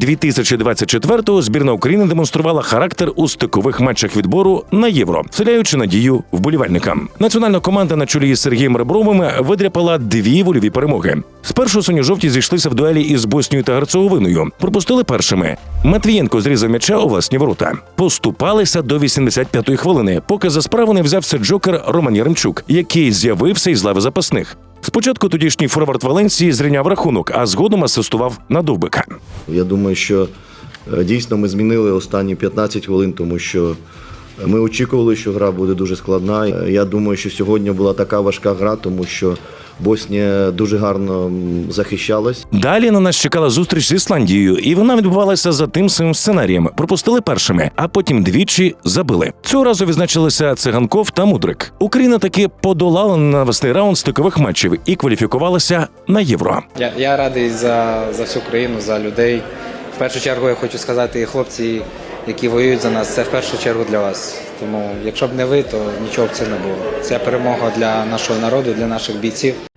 2024-го збірна України демонструвала характер у стикових матчах відбору на євро, вселяючи надію вболівальникам. Національна команда на чолі з Сергієм Ребровим видряпала дві вольові перемоги. Спершу синьо-жовті зійшлися в дуелі із Боснією та Герцеговиною. Пропустили першими. Матвієнко зрізав м'яча у власні ворота. Поступалися до 85-ї хвилини, поки за справу не взявся Джокер Роман Яремчук, який з'явився із лави запасних. Спочатку тодішній форвард Валенції зрівняв рахунок, а згодом асистував на довбика. Я думаю, що е, дійсно ми змінили останні 15 хвилин, тому що ми очікували, що гра буде дуже складна. Я думаю, що сьогодні була така важка гра, тому що Боснія дуже гарно захищалась. Далі на нас чекала зустріч з Ісландією, і вона відбувалася за тим самим сценарієм. Пропустили першими, а потім двічі забили. Цього разу відзначилися циганков та Мудрик. Україна таки подолала навесний раунд стикових матчів і кваліфікувалася на євро. Я, я радий за, за всю країну, за людей. В першу чергу я хочу сказати, хлопці, які воюють за нас, це в першу чергу для вас. Тому, якщо б не ви, то нічого б це не було. Це перемога для нашого народу, для наших бійців.